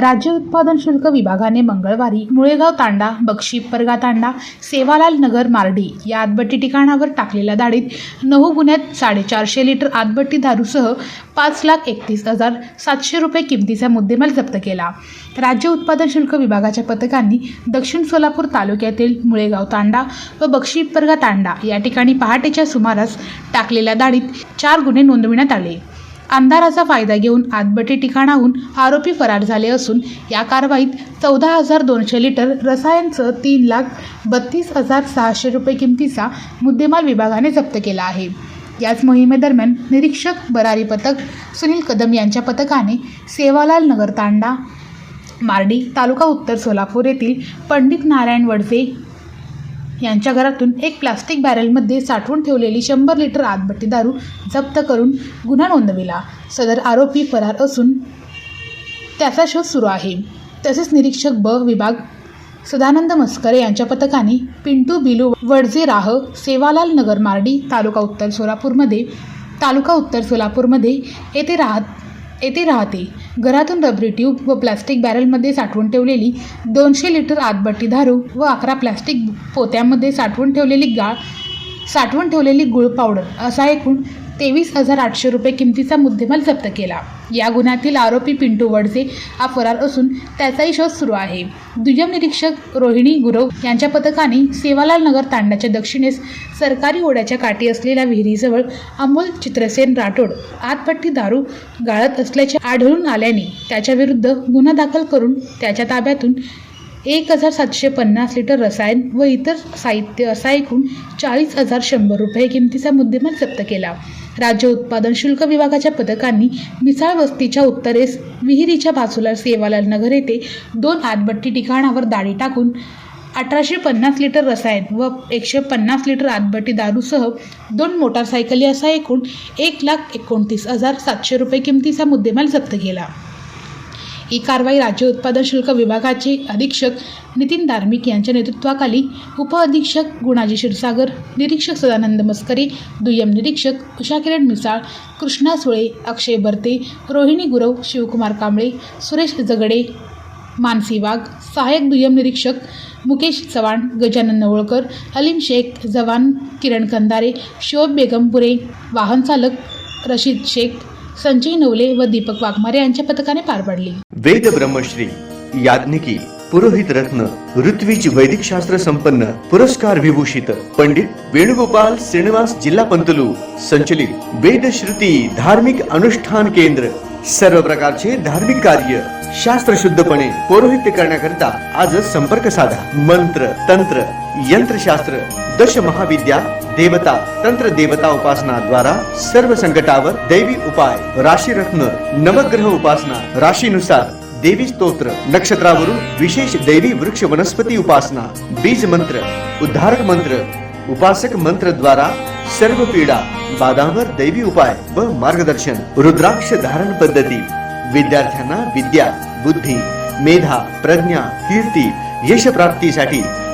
राज्य उत्पादन शुल्क विभागाने मंगळवारी मुळेगाव तांडा बक्षी परगा तांडा सेवालाल नगर मार्डी या आतबट्टी ठिकाणावर टाकलेल्या दाढीत नऊ गुन्ह्यात साडेचारशे लिटर आतबट्टी दारूसह पाच लाख एकतीस हजार सातशे रुपये किमतीचा मुद्देमाल जप्त केला. राज्य उत्पादन शुल्क विभागाच्या पथकांनी दक्षिण सोलापूर तालुक्यातील मुळेगाव तांडा व बक्षी परगा तांडा या ठिकाणी पहाटेच्या सुमारास टाकलेल्या दाढीत चार गुन्हे नोंदविण्यात आले. अंधाराचा फायदा घेऊन आतबटी ठिकाणाहून आरोपी फरार झाले असून या कारवाईत चौदा हजार दोनशे लिटर रसायनचं तीन लाख बत्तीस हजार सहाशे रुपये किमतीचा मुद्देमाल विभागाने जप्त केला आहे. याच मोहिमेदरम्यान निरीक्षक बरारी पथक सुनील कदम यांच्या पथकाने सेवालाल नगर तांडा मार्डी तालुका उत्तर सोलापूर येथील पंडित नारायण वडसे यांच्या घरातून एक प्लास्टिक बॅरलमध्ये साठवून ठेवलेली शंभर लिटर आतबट्टी दारू जप्त करून गुन्हा नोंदविला. सदर आरोपी फरार असून त्याचा शोध सुरू आहे. तसेच निरीक्षक ब विभाग सदानंद मस्करे यांच्या पथकाने पिंटू बिलू वडजे राह सेवालाल नगर मार्डी तालुका उत्तर सोलापूरमध्ये तालुका उत्तर सोलापूरमध्ये येथे राहत येथे राहते. घरातून रबरी ट्यूब व प्लास्टिक बॅरलमध्ये साठवून ठेवलेली दोनशे लिटर आतबट्टी दारू व अकरा प्लास्टिक पोत्यामध्ये साठवून ठेवलेली गाळ साठवून ठेवलेली गुळ पावडर असा एकूण तेवीस हजार आठशे रुपये किमतीचा मुद्देमाल जप्त केला. या गुन्ह्यातील आरोपी पिंटू वडसे हा फरार असून त्याचाही शोध सुरू आहे. दुय्यम निरीक्षक रोहिणी गुरव यांच्या पथकाने सेवालाल नगर तांड्याच्या दक्षिणेस सरकारी ओढ्याच्या काठी असलेल्या विहिरीजवळ अमोल चित्रसेन राठोड आतपट्टी दारू गाळत असल्याचे आढळून आल्याने त्याच्याविरुद्ध गुन्हा दाखल करून त्याच्या ताब्यातून एक हजार सातशे पन्नास लिटर रसायन व इतर साहित्य असा एकूण चाळीस हजार शंभर रुपये किमतीचा मुद्देमाल जप्त केला. राज्य उत्पादन शुल्क विभागाच्या पथकांनी मिसाळ वस्तीच्या उत्तरेस विहिरीच्या बाजूला सेवालाल नगर येथे दोन आतबट्टी ठिकाणावर दाढी टाकून अठराशे पन्नास लिटर रसायन व एकशे पन्नास लिटर आतबट्टी दारूसह दोन मोटारसायकली असा एकूण एक लाख एकोणतीस हजार सातशे रुपये किमतीचा मुद्देमाल जप्त केला. ही कारवाई राज्य उत्पादन शुल्क विभागाचे अधीक्षक नितीन धार्मिक यांच्या नेतृत्वाखाली उपअधीक्षक गुणाजी क्षीरसागर निरीक्षक सदानंद मस्करे दुय्यम निरीक्षक उषा किरण मिसाळ कृष्णा सुळे अक्षय बर्ते रोहिणी गुरव शिवकुमार कांबळे सुरेश जगडे मानसी वाघ सहाय्यक दुय्यम निरीक्षक मुकेश चव्हाण गजानन नवळकर अलीम शेख जवान किरण कंदारे शोभ बेगमपुरे वाहन चालक रशीद शेख संजय नवले व दीपक वाघमारे यांच्या पथकाने पार पाडली. वेद ब्रह्मश्री याज्ञिकी पुरोहित रत्न ऋत्विज वैदिक शास्त्र संपन्न पुरस्कार विभूषित पंडित वेणुगोपाल श्रीनिवास जिल्हा पंतलू संचलित वेद श्रुती धार्मिक अनुष्ठान केंद्र. सर्व प्रकारचे धार्मिक कार्य शास्त्र शुद्धपणे पौरोहित्य करण्याकरिता आजच संपर्क साधा. मंत्र तंत्र यंत्रशास्त्र दश महाविद्या देवता तंत्र देवता उपासना द्वारा सर्व संकटावर दैवी उपाय राशी रत्न नवग्रह उपासना राशीनुसार देवी स्तोत्र नक्षत्रावरून विशेष दैवी वृक्ष वनस्पती उपासना बीज मंत्र उद्धारक मंत्र उपासक मंत्र द्वारा सर्व पीडा बाधांवर दैवी उपाय व मार्गदर्शन रुद्राक्ष धारण पद्धती विद्यार्थ्यांना विद्या बुद्धी मेधा प्रज्ञा कीर्ती यश प्राप्तीसाठी